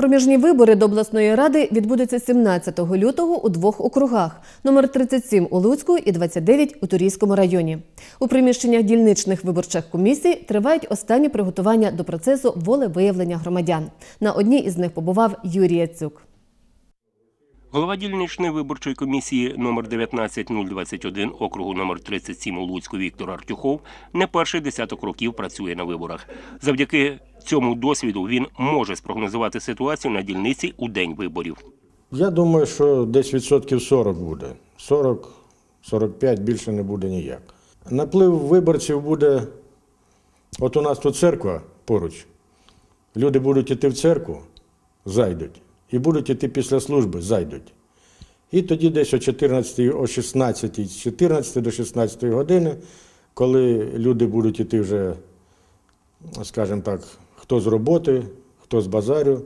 Проміжні вибори до обласної ради відбудуться 17 лютого у двох округах: номер 37 у Луцьку і 29 у Турійському районі. У приміщеннях дільничних виборчих комісій тривають останні приготування до процесу волевиявлення громадян. На одній із них побував Юрій Яцюк. Голова дільничної виборчої комісії номер 19021 округу номер 37 у Луцьку Віктор Артюхов не перший десяток років працює на виборах. Завдяки цьому досвіду він може спрогнозувати ситуацію на дільниці у день виборів. Я думаю, що десь відсотків 40 буде. 40-45 більше не буде ніяк. Наплив виборців буде. От у нас тут церква поруч. Люди будуть йти в церкву, зайдуть. І будуть йти після служби, зайдуть. І тоді десь о 14, о 16, з 14 до 16 години, коли люди будуть йти вже, скажімо так, хто з роботи, хто з базарю,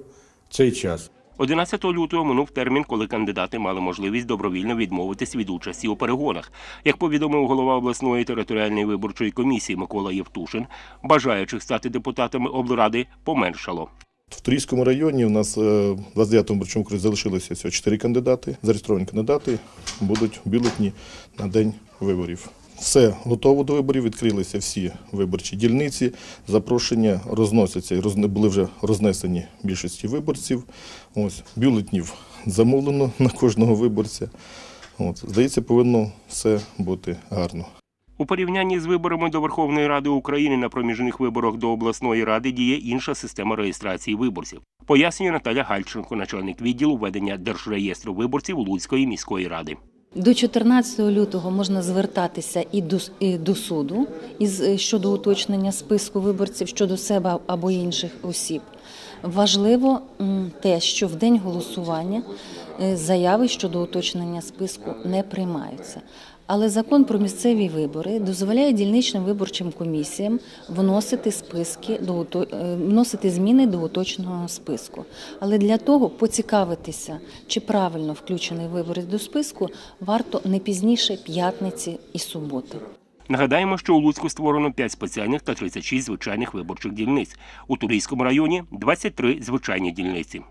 цей час. 11 лютого минув термін, коли кандидати мали можливість добровільно відмовитись від участі у перегонах. Як повідомив голова обласної територіальної виборчої комісії Микола Євтушин, бажаючих стати депутатами облради поменшало. В Турійському районі у нас е, в 29-му виборчому окрузі залишилося всього 4 кандидати. Зареєстровані кандидати будуть в бюлетні на день виборів. Все готово до виборів, відкрилися всі виборчі дільниці. Запрошення розносяться і були вже рознесені більшості виборців. Ось бюлетнів замовлено на кожного виборця. От, здається, повинно все бути гарно. У порівнянні з виборами до Верховної Ради України на проміжних виборах до обласної ради діє інша система реєстрації виборців. Пояснює Наталя Гальченко, начальник відділу ведення Держреєстру виборців Луцької міської ради. До 14 лютого можна звертатися і до, і до суду із е, щодо уточнення списку виборців щодо себе або інших осіб. Важливо те, що в день голосування е, заяви щодо уточнення списку не приймаються. Але закон про місцеві вибори дозволяє дільничним виборчим комісіям вносити списки до е, вносити зміни до уточненого списку. Але для того поцікавитися, чи правильно включений виборець до списку, варто не пізніше п'ятниці і суботи. Нагадаємо, що у Луцьку створено 5 спеціальних та 36 звичайних виборчих дільниць. У Турійському районі 23 звичайні дільниці.